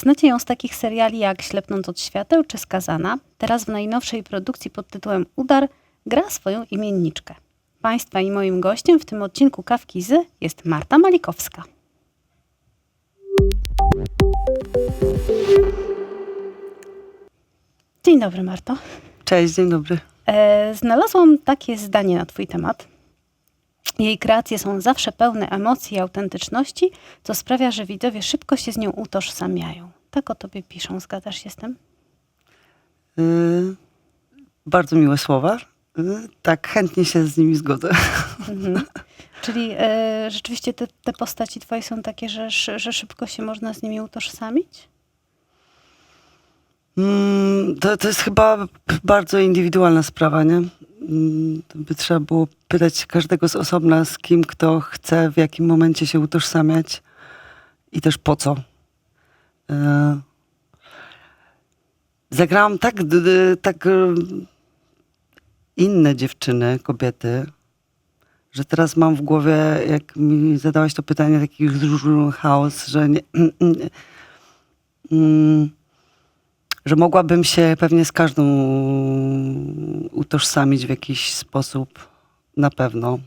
Znacie ją z takich seriali jak Ślepnąc od świateł czy Skazana. Teraz w najnowszej produkcji pod tytułem Udar gra swoją imienniczkę. Państwa i moim gościem w tym odcinku Kawki Z jest Marta Malikowska. Dzień dobry, Marto. Cześć, dzień dobry. E, znalazłam takie zdanie na Twój temat. Jej kreacje są zawsze pełne emocji i autentyczności, co sprawia, że widzowie szybko się z nią utożsamiają. Tak o tobie piszą, zgadzasz się z tym? Y, bardzo miłe słowa. Y, tak, chętnie się z nimi zgodzę. Mhm. Czyli e, rzeczywiście te, te postaci twoje są takie, że, że szybko się można z nimi utożsamić? Mm, to, to jest chyba bardzo indywidualna sprawa, nie? Mm, by trzeba było pytać każdego z osobna, z kim kto chce, w jakim momencie się utożsamiać i też po co. Y, Zagrałam tak, tak y, inne dziewczyny, kobiety, że teraz mam w głowie, jak mi zadałaś to pytanie, taki chaos, że nie, mm, że mogłabym się pewnie z każdą utożsamić w jakiś sposób, na pewno.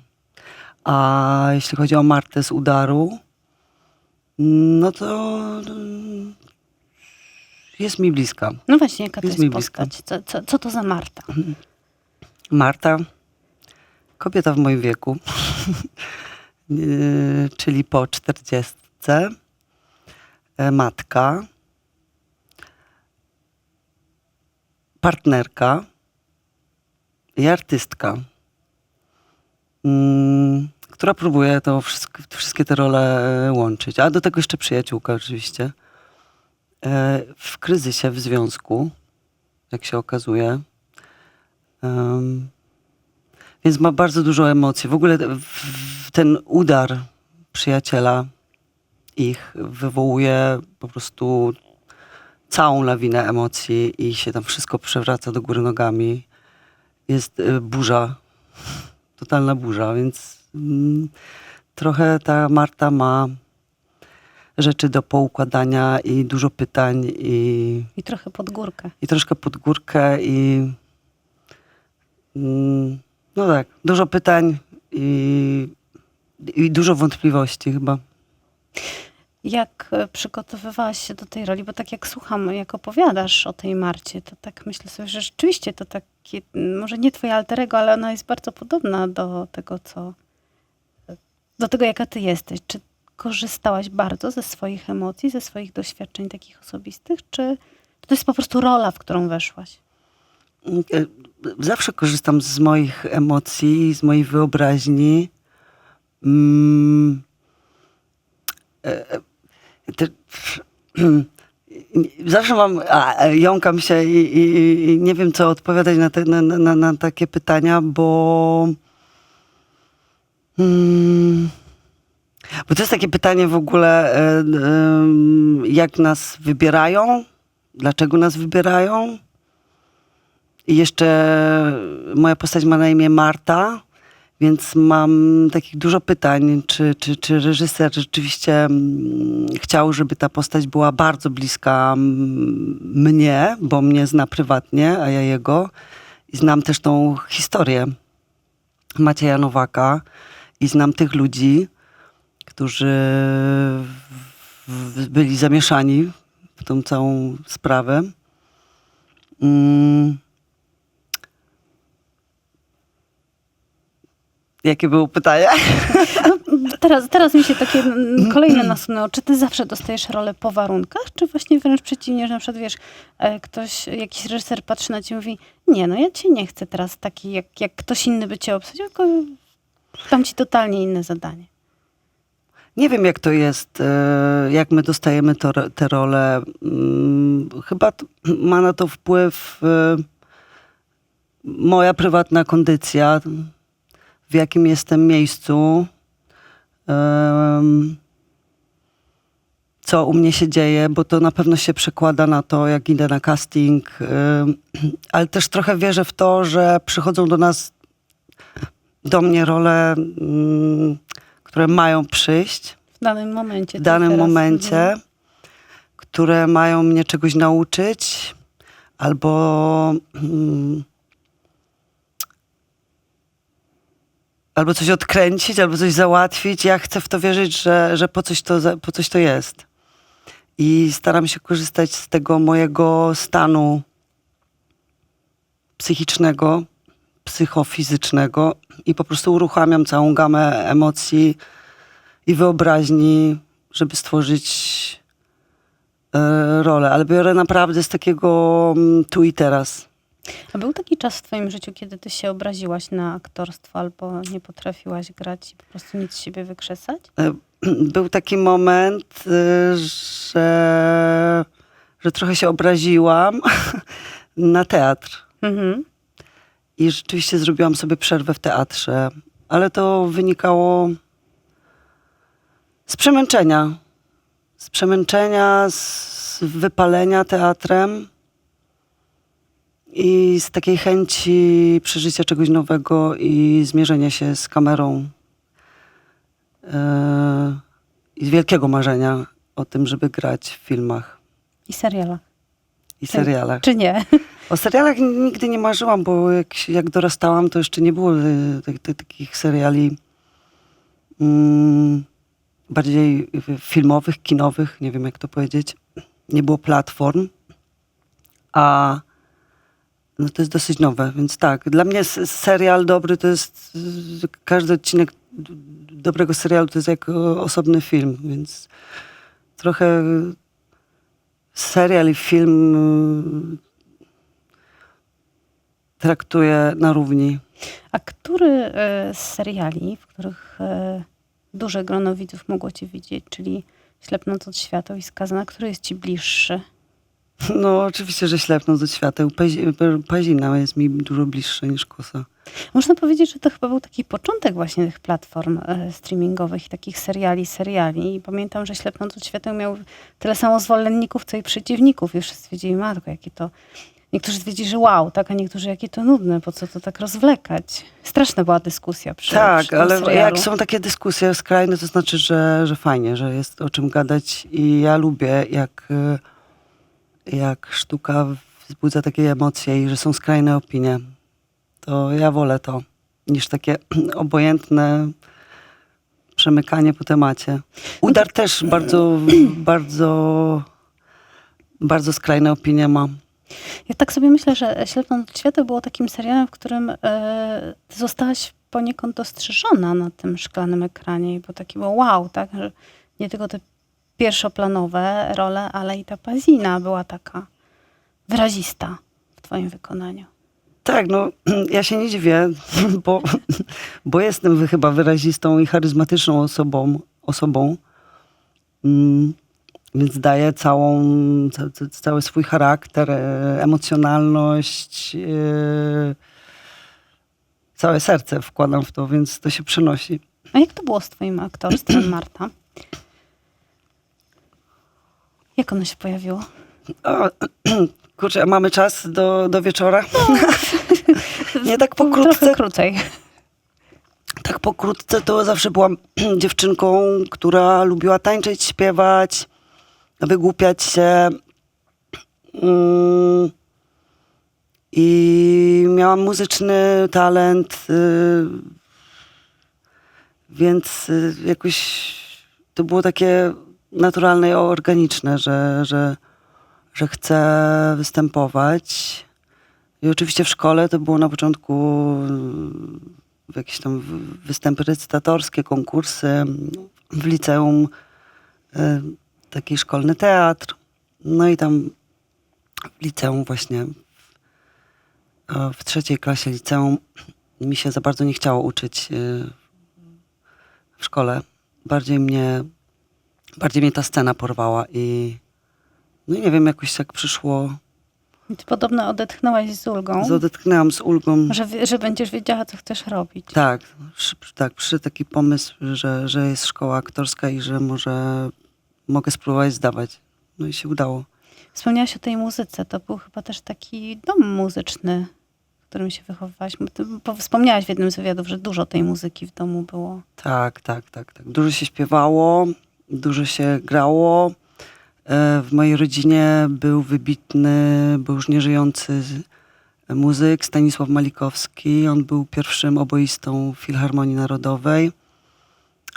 A jeśli chodzi o Martę z udaru, no to mm, jest mi bliska. No właśnie, jaka to Jest jest postać? Co, co, co to za Marta? Marta, kobieta w moim wieku, Yy, czyli po czterdziestce, e, matka, partnerka i artystka, mm, która próbuje to wszystkie te role e, łączyć. A do tego jeszcze przyjaciółka oczywiście. E, W kryzysie, w związku, jak się okazuje. Więc ma bardzo dużo emocji. W ogóle ten udar przyjaciela ich wywołuje po prostu całą lawinę emocji i się tam wszystko przewraca do góry nogami. Jest y, burza, totalna burza, więc mm, trochę ta Marta ma rzeczy do poukładania i dużo pytań i I trochę pod górkę. i troszkę pod górkę i mm, no tak, dużo pytań i, i dużo wątpliwości chyba. Jak e, przygotowywałaś się do tej roli? Bo tak jak słucham, jak opowiadasz o tej Marcie, to tak myślę sobie, że rzeczywiście to takie, m, może nie twoje alterego, ale ona jest bardzo podobna do tego, co, do tego, jaka ty jesteś. Czy korzystałaś bardzo ze swoich emocji, ze swoich doświadczeń takich osobistych, czy to jest po prostu rola, w którą weszłaś? E, Zawsze korzystam z moich emocji, z mojej wyobraźni. Mm, e, te, zawsze mam, a, jąkam się i, i, i nie wiem, co odpowiadać na, te, na, na, na takie pytania, bo mm, bo to jest takie pytanie w ogóle, e, em, jak nas wybierają, dlaczego nas wybierają. I jeszcze moja postać ma na imię Marta, więc mam takich dużo pytań, czy, czy, czy reżyser rzeczywiście mm, chciał, żeby ta postać była bardzo bliska mm, mnie, bo mnie zna prywatnie, a ja jego. I znam też tą historię Macieja Nowaka i znam tych ludzi, którzy byli zamieszani w tą całą sprawę. Mm. Jakie było pytanie? No, teraz, teraz mi się takie kolejne nasunęło. Czy ty zawsze dostajesz rolę po warunkach, czy właśnie wręcz przeciwnie, że na przykład wiesz, e, ktoś, jakiś reżyser patrzy na ciebie i mówi, nie, no ja cię nie chcę teraz taki, jak, jak ktoś inny by cię obsadził, tylko dam ci totalnie inne zadanie. Nie wiem, jak to jest, e, jak my dostajemy to, te role. Mm, Chyba ma na to wpływ e, moja prywatna kondycja, w jakim jestem miejscu, co u mnie się dzieje, bo to na pewno się przekłada na to, jak idę na casting, ale też trochę wierzę w to, że przychodzą do nas, do mnie role, mm, które mają przyjść W danym momencie. w tak danym momencie, Mhm. które mają mnie czegoś nauczyć, albo albo coś odkręcić, albo coś załatwić. Ja chcę w to wierzyć, że, że po, coś to, po coś to jest. I staram się korzystać z tego mojego stanu psychicznego, psychofizycznego i po prostu uruchamiam całą gamę emocji i wyobraźni, żeby stworzyć e, rolę. Ale biorę naprawdę z takiego mm, tu i teraz. A był taki czas w twoim życiu, kiedy ty się obraziłaś na aktorstwo albo nie potrafiłaś grać i po prostu nic z siebie wykrzesać? E, Był taki moment, e, że, że trochę się obraziłam na teatr. Mhm. I rzeczywiście zrobiłam sobie przerwę w teatrze, ale to wynikało z przemęczenia. Z przemęczenia, z wypalenia teatrem i z takiej chęci przeżycia czegoś nowego i zmierzenia się z kamerą. Yy, I z wielkiego marzenia o tym, żeby grać w filmach I serialach. i serialach. Czy nie? O serialach nigdy nie marzyłam, bo jak, jak dorastałam, to jeszcze nie było tak- tak- takich seriali mm, bardziej filmowych, kinowych, nie wiem jak to powiedzieć. Nie było platform, a no to jest dosyć nowe, więc tak. Dla mnie serial dobry to jest, y, każdy odcinek dobrego serialu to jest jak osobny film, więc trochę serial i film y, traktuję na równi. A który e, z seriali, w których e, duże grono widzów mogło cię widzieć, czyli Ślepnąc od światła i Skazana, który jest ci bliższy? No oczywiście, że ślepnąc od świateł. Pazi- Pazina jest mi dużo bliższa niż kosa. Można powiedzieć, że to chyba był taki początek właśnie tych platform e, streamingowych i takich seriali, seriali. I pamiętam, że Ślepnąc od świateł miał tyle samo zwolenników, co i przeciwników. I wszyscy wiedzieli, matko, jakie to... Niektórzy stwierdzili, że wow, tak, a niektórzy, jakie to nudne, po co to tak rozwlekać. Straszna była dyskusja przy, przy tak, tym ale serialu. jak są takie dyskusje skrajne, to znaczy, że, że fajnie, że jest o czym gadać i ja lubię, jak, y, jak sztuka wzbudza takie emocje i że są skrajne opinie. To ja wolę to, niż takie obojętne przemykanie po temacie. Udar też bardzo, bardzo, bardzo skrajne opinie ma. Ja tak sobie myślę, że Ślepnąc od świateł było takim serialem, w którym e, zostałaś poniekąd dostrzeżona na tym szklanym ekranie. I było takie wow, tak? Że nie tylko te pierwszoplanowe role, ale i ta Pazina była taka wyrazista w twoim wykonaniu. Tak, no ja się nie dziwię, bo, bo jestem chyba wyrazistą i charyzmatyczną osobą, osobą. Mm, więc daję całą, ca, ca, cały swój charakter, e, emocjonalność, e, całe serce wkładam w to, więc to się przenosi. A jak to było z twoim aktorstwem, Marta? Jak ono się pojawiło? O, kurczę, a mamy czas do, do wieczora? nie tak Trochę pokrótce, krócej. Tak pokrótce to zawsze byłam dziewczynką, która lubiła tańczyć, śpiewać, wygłupiać się. Mm. I miałam muzyczny talent, y, więc y, jakoś to było takie naturalne i organiczne, że, że, że chcę występować. I oczywiście w szkole to było na początku y, jakieś tam występy recytatorskie, konkursy. W liceum y, taki szkolny teatr. No i tam w liceum właśnie, w, w trzeciej klasie liceum mi się za bardzo nie chciało uczyć y, w szkole. Bardziej mnie, bardziej mnie ta scena porwała i no nie wiem, jakoś tak przyszło, ty podobno odetchnęłaś z ulgą, odetchnęłam z ulgą. że, że będziesz wiedziała, co chcesz robić. Tak, tak, przyszedł taki pomysł, że, że jest szkoła aktorska i że może mogę spróbować zdawać. No i się udało. Wspomniałaś o tej muzyce. To był chyba też taki dom muzyczny, w którym się wychowywałaś. Wspomniałaś w jednym z wywiadów, że dużo tej muzyki w domu było. Tak, tak, tak, tak. Dużo się śpiewało, dużo się grało. E, W mojej rodzinie był wybitny, był już nieżyjący z- muzyk Stanisław Malikowski. On był pierwszym oboistą Filharmonii Narodowej.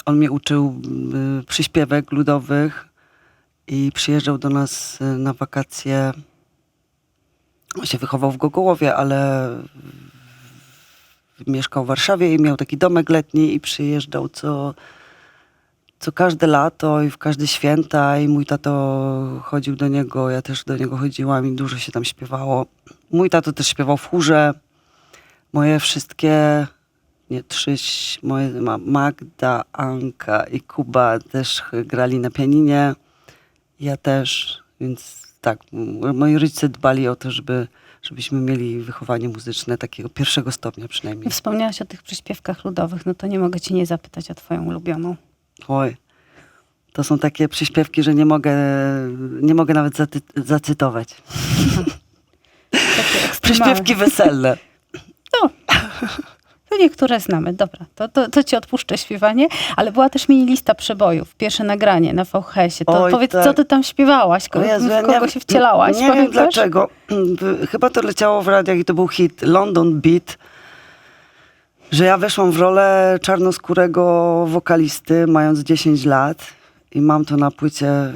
On mnie uczył y, przyśpiewek ludowych i przyjeżdżał do nas na wakacje. On się wychował w Gogołowie, ale mieszkał w Warszawie i miał taki domek letni i przyjeżdżał co, co każde lato i w każde święta i mój tato chodził do niego, ja też do niego chodziłam i dużo się tam śpiewało. Mój tato też śpiewał w chórze. Moje wszystkie, nie trzy, moje ma- Magda, Anka i Kuba też grali na pianinie. Ja też, więc tak, moi rodzice dbali o to, żeby, żebyśmy mieli wychowanie muzyczne takiego pierwszego stopnia przynajmniej. Wspomniałaś o tych przyśpiewkach ludowych, no to nie mogę cię nie zapytać o twoją ulubioną. Oj, to są takie przyśpiewki, że nie mogę, nie mogę nawet zaty- zacytować. Przyśpiewki weselne. To niektóre znamy, dobra, to, to, to ci odpuszczę śpiewanie, ale była też mini lista przebojów, pierwsze nagranie na VHS-ie. To Oj, powiedz, tak. co ty tam śpiewałaś, ko- Jezu, w kogo nie- się wcielałaś, Nie wiem dlaczego. Chyba to leciało w radiach i to był hit London Beat. Że ja weszłam w rolę czarnoskórego wokalisty mając 10 lat i mam to na płycie y,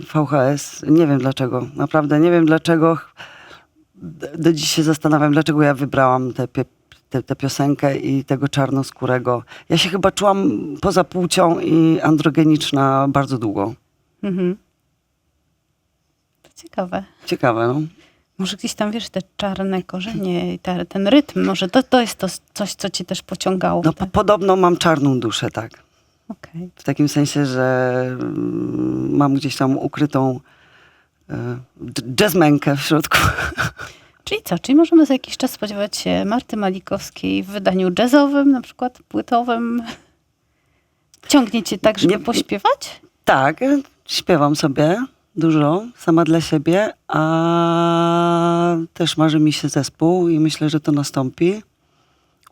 VHS. Nie wiem dlaczego. Naprawdę nie wiem dlaczego. Do dziś się zastanawiam, dlaczego ja wybrałam tę- tę piosenkę i tego czarnoskórego. Ja się chyba czułam poza płcią i androgeniczna bardzo długo. Mhm. To ciekawe. Ciekawe, no. Może gdzieś tam, wiesz, te czarne korzenie i te, ten rytm, może to, to jest to coś, co ci też pociągało. No te... podobno mam czarną duszę, tak. Okej. W takim sensie, że mm, mam gdzieś tam ukrytą e, dż- jazzmenkę w środku. Czyli co? Czyli możemy za jakiś czas spodziewać się Marty Malikowskiej w wydaniu jazzowym, na przykład płytowym? Ciągnie cię tak, żeby Nie- pośpiewać? Tak, e, śpiewam sobie dużo, sama dla siebie, a też marzy mi się zespół i myślę, że to nastąpi.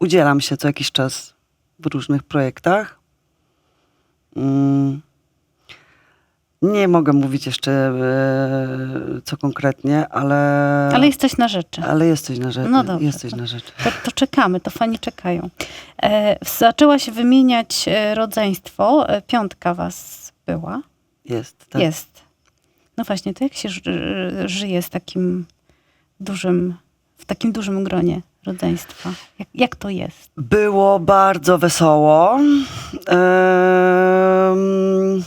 Udzielam się co jakiś czas w różnych projektach. Mm. Nie mogę mówić jeszcze e, co konkretnie, ale... Ale jest coś na rzeczy. Ale jest coś na rzeczy. No dobrze, jest coś to- na rzeczy. To, to czekamy, to fani czekają. E, zaczęłaś wymieniać e, rodzeństwo. E, piątka was była. Jest. Tak. Jest. No właśnie, to jak się ży- żyje z takim dużym, w takim dużym gronie rodzeństwa? Jak, jak to jest? Było bardzo wesoło. Em,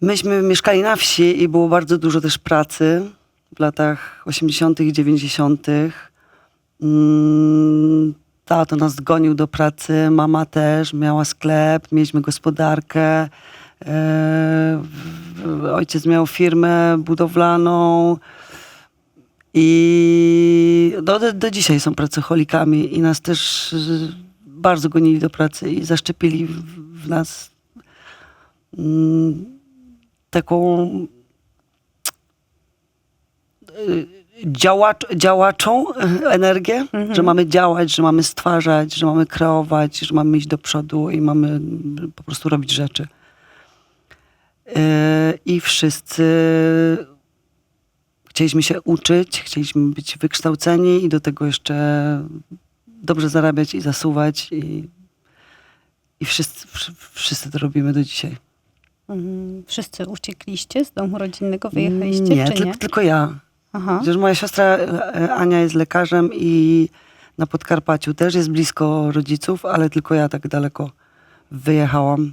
myśmy mieszkali na wsi i było bardzo dużo też pracy w latach 80., i 90. Mm, Tato nas gonił do pracy, mama też, miała sklep, mieliśmy gospodarkę. E, Ojciec miał firmę budowlaną. I do, do, do dzisiaj są pracocholikami i nas też y, bardzo gonili do pracy i zaszczepili w, nas mm, taką y, działacz, działaczą energię, Mhm. że mamy działać, że mamy stwarzać, że mamy kreować, że mamy iść do przodu i mamy po prostu robić rzeczy. Y, I wszyscy chcieliśmy się uczyć, chcieliśmy być wykształceni i do tego jeszcze dobrze zarabiać i zasuwać i, i wszyscy, wsz- wszyscy to robimy do dzisiaj. Mhm. Wszyscy uciekliście z domu rodzinnego, wyjechaliście, nie, czy nie? tylko ja. Aha. Moja siostra e, Ania jest lekarzem i na Podkarpaciu też jest blisko rodziców, ale tylko ja tak daleko wyjechałam.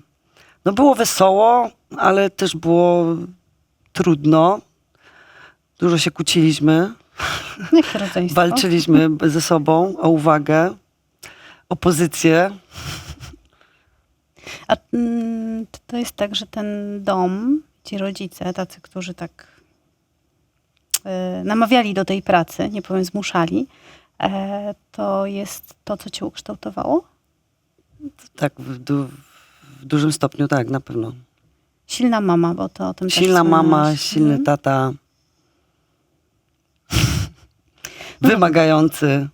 No było wesoło, ale też było trudno. Dużo się kłóciliśmy. Rodzeństwo? Walczyliśmy ze sobą o uwagę, o pozycję. A mm, czy to jest tak, że ten dom, ci rodzice, tacy, którzy tak e, namawiali do tej pracy, nie powiem zmuszali, e, to jest to, co cię ukształtowało? Tak, w, du, w dużym stopniu tak, na pewno. Silna mama, bo to o tym też Silna mama, wspominałaś. silny Mhm. tata. Wymagający.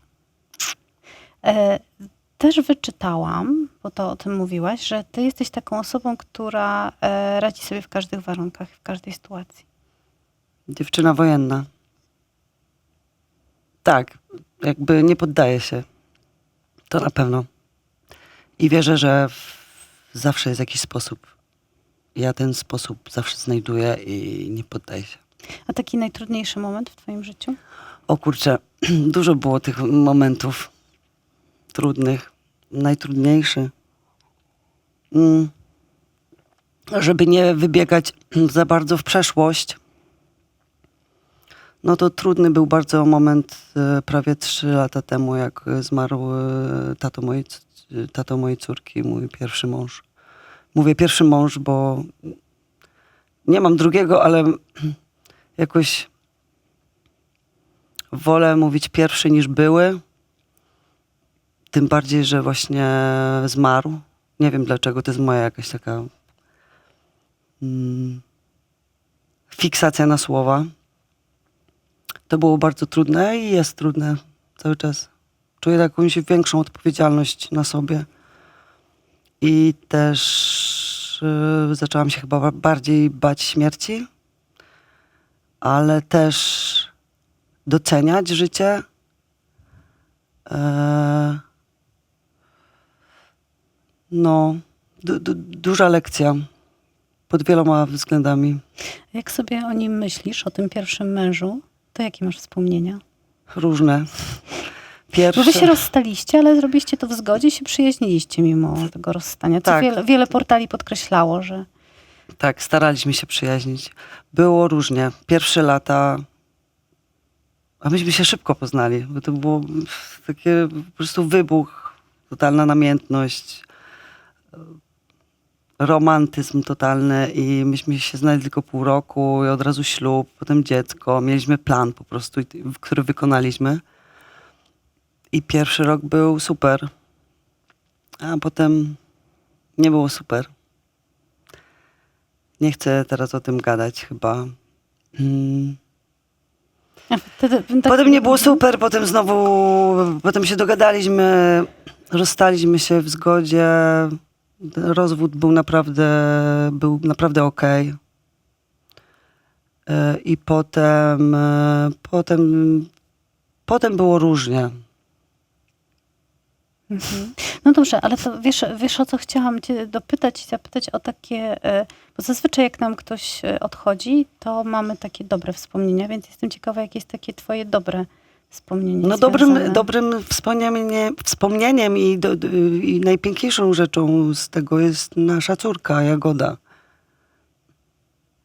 E, też wyczytałam, bo to o tym mówiłaś, że ty jesteś taką osobą, która e, radzi sobie w każdych warunkach, w każdej sytuacji. Dziewczyna wojenna. Tak, jakby nie poddaje się. To na pewno. I wierzę, że w, zawsze jest jakiś sposób. Ja ten sposób zawsze znajduję i nie poddaję się. A taki najtrudniejszy moment w twoim życiu? O kurczę, dużo było tych momentów trudnych. Najtrudniejszy. Mm. Żeby nie wybiegać za bardzo w przeszłość, no to trudny był bardzo moment e, prawie trzy lata temu, jak zmarł e, tato mojej, tato mojej córki, mój pierwszy mąż. Mówię pierwszy mąż, bo nie mam drugiego, ale jakoś wolę mówić pierwszy niż były. Tym bardziej, że właśnie zmarł. Nie wiem dlaczego, to jest moja jakaś taka mm, fiksacja na słowa. To było bardzo trudne i jest trudne cały czas. Czuję jakąś większą odpowiedzialność na sobie. I też y, zaczęłam się chyba ba- bardziej bać śmierci, ale też doceniać życie. E, no, du, du, duża lekcja pod wieloma względami. Jak sobie o nim myślisz, o tym pierwszym mężu, to jakie masz wspomnienia? Różne. Bo wy się rozstaliście, ale zrobiliście to w zgodzie i się przyjaźniliście mimo tego rozstania. Co Tak. wiele, wiele portali podkreślało, że tak, staraliśmy się przyjaźnić. Było różnie. Pierwsze lata, a myśmy się szybko poznali, bo to było takie po prostu wybuch, totalna namiętność, romantyzm totalny i myśmy się znali tylko pół roku i od razu ślub, potem dziecko. Mieliśmy plan po prostu, który wykonaliśmy. I pierwszy rok był super, a potem nie było super. Nie chcę teraz o tym gadać chyba. Mm. Wtedy, tak, Potem nie było super, potem znowu, potem się dogadaliśmy, rozstaliśmy się w zgodzie. Rozwód był naprawdę, był naprawdę okej. E, I potem, e, potem, potem było różnie. Mhm. No dobrze, ale to wiesz, wiesz o co chciałam cię dopytać zapytać o takie, e, bo zazwyczaj jak nam ktoś e, odchodzi, to mamy takie dobre wspomnienia, więc jestem ciekawa, jakie jest takie twoje dobre wspomnienie No dobrym, związane- dobrym wspomnieniem, wspomnieniem i, do, i najpiękniejszą rzeczą z tego jest nasza córka Jagoda.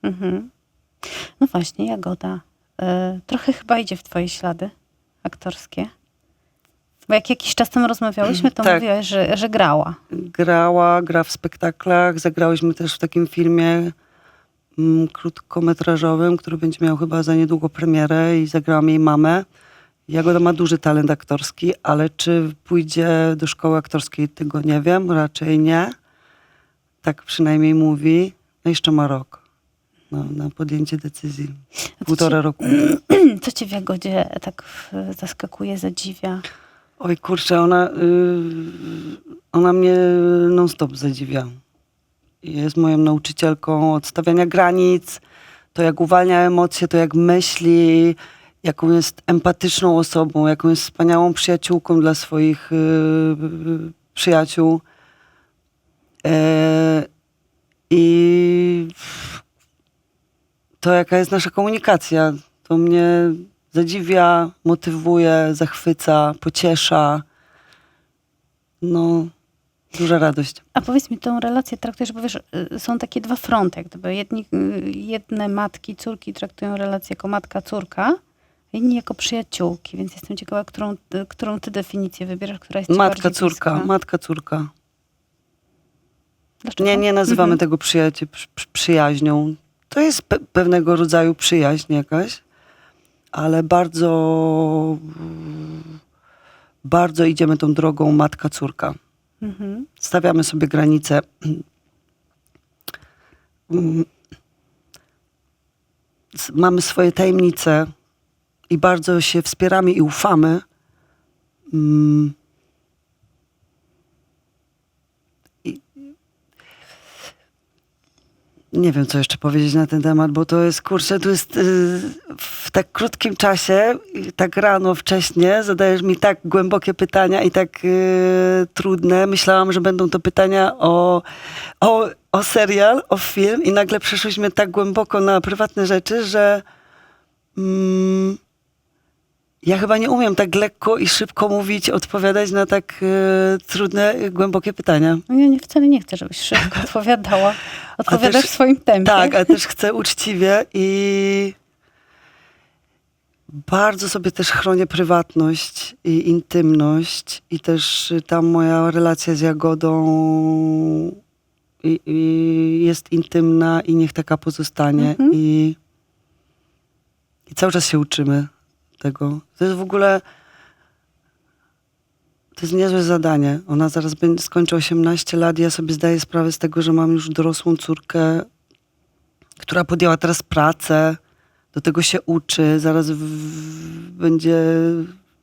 Mhm. No właśnie, Jagoda. E, trochę chyba idzie w twoje ślady aktorskie. Bo jak jakiś czas temu rozmawiałyśmy, to Tak. mówiłaś, że, że grała. grała, gra w spektaklach. Zagrałyśmy też w takim filmie mm, krótkometrażowym, który będzie miał chyba za niedługo premierę i zagrałam jej mamę. Jagoda ma duży talent aktorski, ale czy pójdzie do szkoły aktorskiej, tego nie wiem, raczej nie. Tak przynajmniej mówi. No jeszcze ma rok no, na podjęcie decyzji. Półtora roku. Co cię w Jagodzie tak zaskakuje, zadziwia? Oj kurczę, ona, y, ona mnie non-stop zadziwia. Jest moją nauczycielką odstawiania granic, to jak uwalnia emocje, to jak myśli, jaką jest empatyczną osobą, jaką jest wspaniałą przyjaciółką dla swoich y, przyjaciół. E, I to jaka jest nasza komunikacja, to mnie zadziwia, motywuje, zachwyca, pociesza. No, duża radość. A powiedz mi, tą relację traktujesz, bo wiesz, y, są takie dwa fronty, gdyby jedni, y, jedne matki, córki traktują relację jako matka-córka, inni jako przyjaciółki, więc jestem ciekawa, którą, y, którą ty definicję wybierasz, która jest ci Matka, bardziej córka, bliska. matka, córka. Dlaczego? Nie, nie nazywamy Mhm. tego przyjacie, przy, przy, przyjaźnią. To jest pe pewnego rodzaju przyjaźń jakaś, ale bardzo, bardzo idziemy tą drogą matka-córka. Mhm. stawiamy sobie granice. Mm. Mamy swoje tajemnice i bardzo się wspieramy i ufamy. Nie wiem, co jeszcze powiedzieć na ten temat, bo to jest, kurczę, tu jest y, w tak krótkim czasie, tak rano, wcześnie, zadajesz mi tak głębokie pytania i tak y, trudne. Myślałam, że będą to pytania o, o, o serial, o film i nagle przeszłyśmy tak głęboko na prywatne rzeczy, że mm, ja chyba nie umiem tak lekko i szybko mówić, odpowiadać na tak y, trudne, głębokie pytania. No ja nie, wcale nie chcę, żebyś szybko odpowiadała. Odpowiadasz też- w swoim tempie. Tak, ale też chcę uczciwie i bardzo sobie też chronię prywatność i intymność i też tam moja relacja z Jagodą i, i jest intymna i niech taka pozostanie Mhm. i, i cały czas się uczymy tego. To jest w ogóle to jest niezłe zadanie. Ona zaraz będzie, skończy 18 lat. Ja sobie zdaję sprawę z tego, że mam już dorosłą córkę, która podjęła teraz pracę, do tego się uczy, zaraz w, w, będzie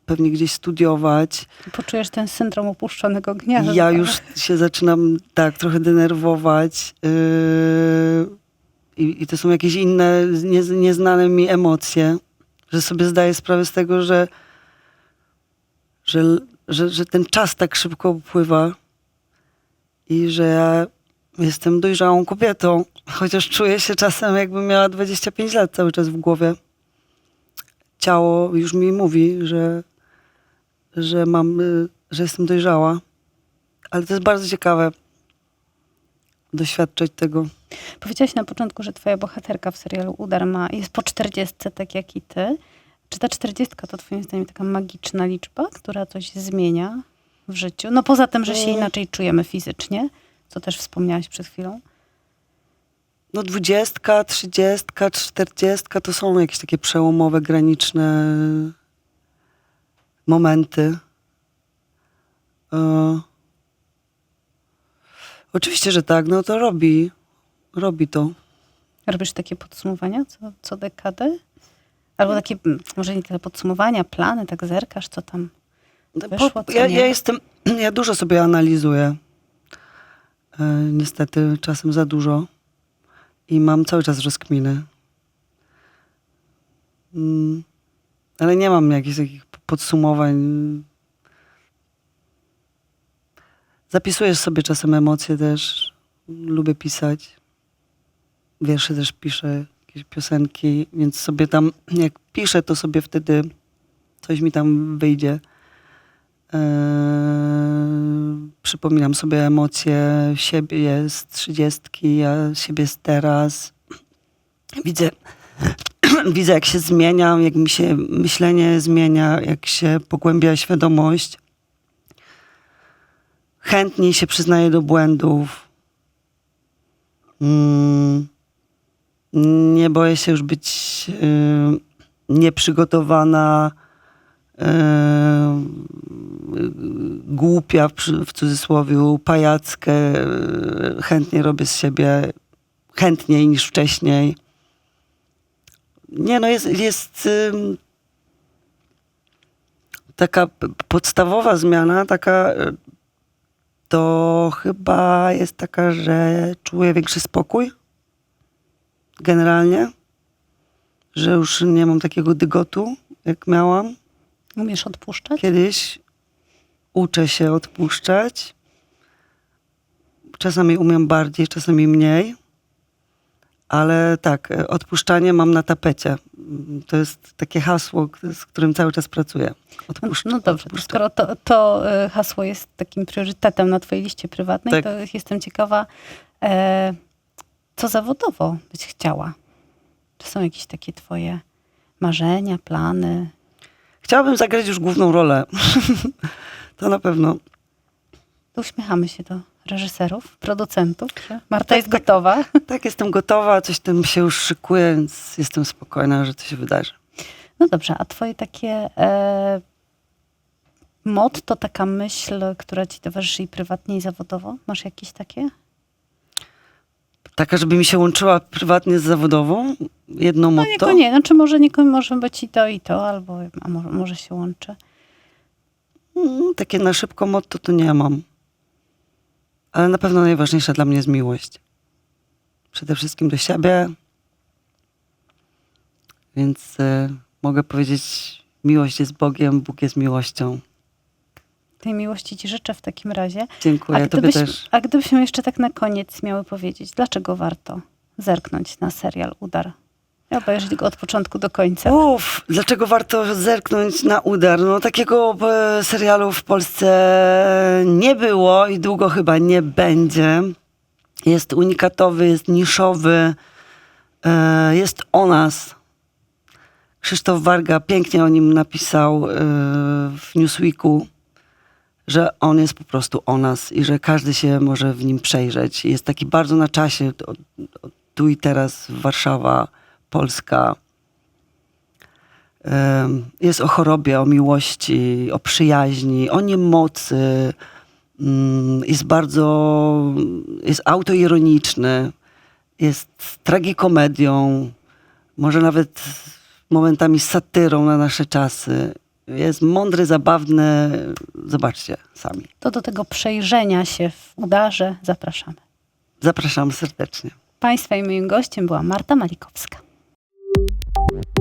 pewnie gdzieś studiować. Poczujesz ten syndrom opuszczonego gniazda. Ja już się zaczynam tak trochę denerwować. Yy, i, I to są jakieś inne, nie, nieznane mi emocje, że sobie zdaję sprawę z tego, że, że, że, że ten czas tak szybko upływa i że ja jestem dojrzałą kobietą, chociaż czuję się czasem jakbym miała 25 lat cały czas w głowie. Ciało już mi mówi, że, że mam, y, że jestem dojrzała. Ale to jest bardzo ciekawe doświadczać tego. Powiedziałaś na początku, że twoja bohaterka w serialu Udar ma, jest po 40, tak jak i ty. Czy ta 40 to twoim zdaniem taka magiczna liczba, która coś zmienia w życiu? No poza tym, że się Mm. inaczej czujemy fizycznie, co też wspomniałaś przed chwilą. No dwudziestka, trzydziestka, czterdziestka to są jakieś takie przełomowe, graniczne momenty. E, oczywiście, że tak, no to robi, robi to. Robisz takie podsumowania co, co dekadę? Albo takie, może nie tyle podsumowania, plany, tak zerkasz, co tam wyszło, Po- co ja, nie. ja jestem, ja dużo sobie analizuję. E, niestety czasem za dużo. I mam cały czas rozkminy. Mm, ale nie mam jakichś takich podsumowań. Zapisuję sobie czasem emocje też. Lubię pisać. Wiersze też piszę, jakieś piosenki, więc sobie tam, jak piszę, to sobie wtedy coś mi tam wyjdzie. Eee, przypominam sobie emocje siebie z trzydziestki, ja siebie z teraz. Widzę, widzę, jak się zmieniam, jak mi się myślenie zmienia, jak się pogłębia świadomość. Chętniej się przyznaję do błędów. Mm, nie boję się już być y, nieprzygotowana e, głupia w, w cudzysłowie, pajackę, e, chętnie robię z siebie chętniej niż wcześniej. Nie no, jest, jest taka podstawowa zmiana, taka to chyba jest taka, że czuję większy spokój generalnie, że już nie mam takiego dygotu, jak miałam Umiesz odpuszczać? kiedyś. Uczę się odpuszczać. Czasami umiem bardziej, czasami mniej. Ale tak, odpuszczanie mam na tapecie. To jest takie hasło, z którym cały czas pracuję. No, Odpuszczam. no dobrze, to odpuszczam. skoro to, to e, hasło jest takim priorytetem na twojej liście prywatnej, Tak. to jestem ciekawa, e, co zawodowo byś chciała? Czy są jakieś takie twoje marzenia, plany? Chciałabym zagrać już główną rolę. to na pewno. To uśmiechamy się do reżyserów, producentów, że Marta Tak, jest tak. gotowa. Tak, jestem gotowa, coś tam się już szykuje, więc jestem spokojna, że to się wydarzy. No dobrze, a twoje takie e, motto, taka myśl, która ci towarzyszy i prywatnie i zawodowo? Masz jakieś takie? Taka, żeby mi się łączyła prywatnie z zawodową. Jedno No motto. niekoniecznie, znaczy może, nie, może być i to i to, albo a może, może się łączy. Mm, takie na szybko motto to nie mam. Ale na pewno najważniejsza dla mnie jest miłość. przede wszystkim do siebie. Więc e, mogę powiedzieć, miłość jest Bogiem, Bóg jest miłością. Tej miłości ci życzę w takim razie. Dziękuję, a, tobie gdybyś, też. a gdybyśmy jeszcze tak na koniec miały powiedzieć, dlaczego warto zerknąć na serial Udar? I obejrzeć go od początku do końca. Uff, dlaczego warto zerknąć na udar? No takiego e, serialu w Polsce nie było i długo chyba nie będzie. Jest unikatowy, jest niszowy, e, jest o nas. Krzysztof Warga pięknie o nim napisał e, w Newsweeku, że on jest po prostu o nas i że każdy się może w nim przejrzeć. Jest taki bardzo na czasie, tu i teraz Warszawa, Polska. Jest o chorobie, o miłości, o przyjaźni, o niemocy. Mm, Jest bardzo, jest autoironiczny, jest tragikomedią, może nawet momentami satyrą na nasze czasy. Jest mądry, zabawny. Zobaczcie sami. To do tego przejrzenia się w Udarze zapraszamy. Zapraszam serdecznie. Państwa i moim gościem była Marta Malikowska. Thank you.